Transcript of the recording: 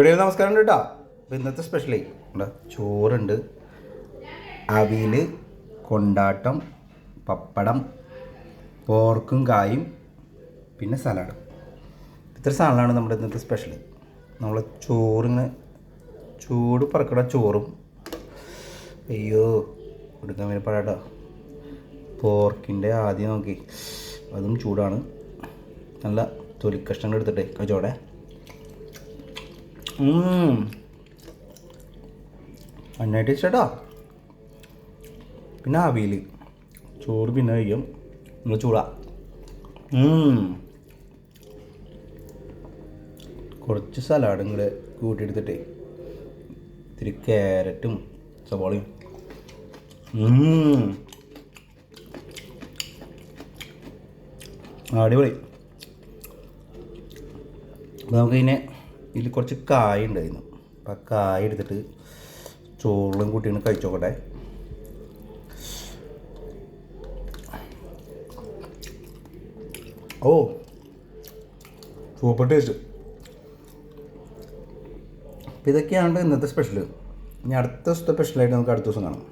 ഇവിടെ നമസ്കാരം കേട്ടോ. ഇന്നത്തെ സ്പെഷ്യലേ ഉണ്ട് ചോറുണ്ട്. അവിയൽ കൊണ്ടാട്ടം പപ്പടം പോർക്കും കായും പിന്നെ സലാഡ്. ഇത്ര സാധനമാണ് നമ്മുടെ ഇന്നത്തെ സ്പെഷ്യൽ നമ്മൾ ചോറിങ്ങനെ ചൂട് പറക്കട ചോറും. അയ്യോ കൊടുക്കാൻ വേണ്ടി പാടാട്ടോ പോർക്കിന്റെ ആദ്യം നോക്കി. അതും ചൂടാണ്. നല്ല തൊലിക്കഷ്ണങ്ങൾ എടുത്തിട്ടേ കഴിച്ചോടെ നന്നായിട്ട് ചേട്ടാ പിന്നെ അവിയൽ ചോറ് പിന്നെ കഴിക്കും നമ്മൾ ചൂടാ. കുറച്ച് സലാഡും കൂടെ കൂട്ടിയെടുത്തിട്ടേ. ഇത്തിരി ക്യാരറ്റും സവാളയും. അടിപൊളി. നമുക്ക് ഇതിനെ ഇതിൽ കുറച്ച് കായ ഉണ്ടായിരുന്നു. അപ്പം ആ കായ എടുത്തിട്ട് ചോറിലും കൂട്ടിയാണ് കഴിച്ചോക്കട്ടെ. ഓ സൂപ്പർ ടേസ്റ്റ്. അപ്പോൾ ഇതൊക്കെയാണ് ഇന്നത്തെ സ്പെഷ്യൽ ഇനി അടുത്ത സ്പെഷ്യലായിട്ട് നമുക്ക് അടുത്ത ദിവസം കാണാം.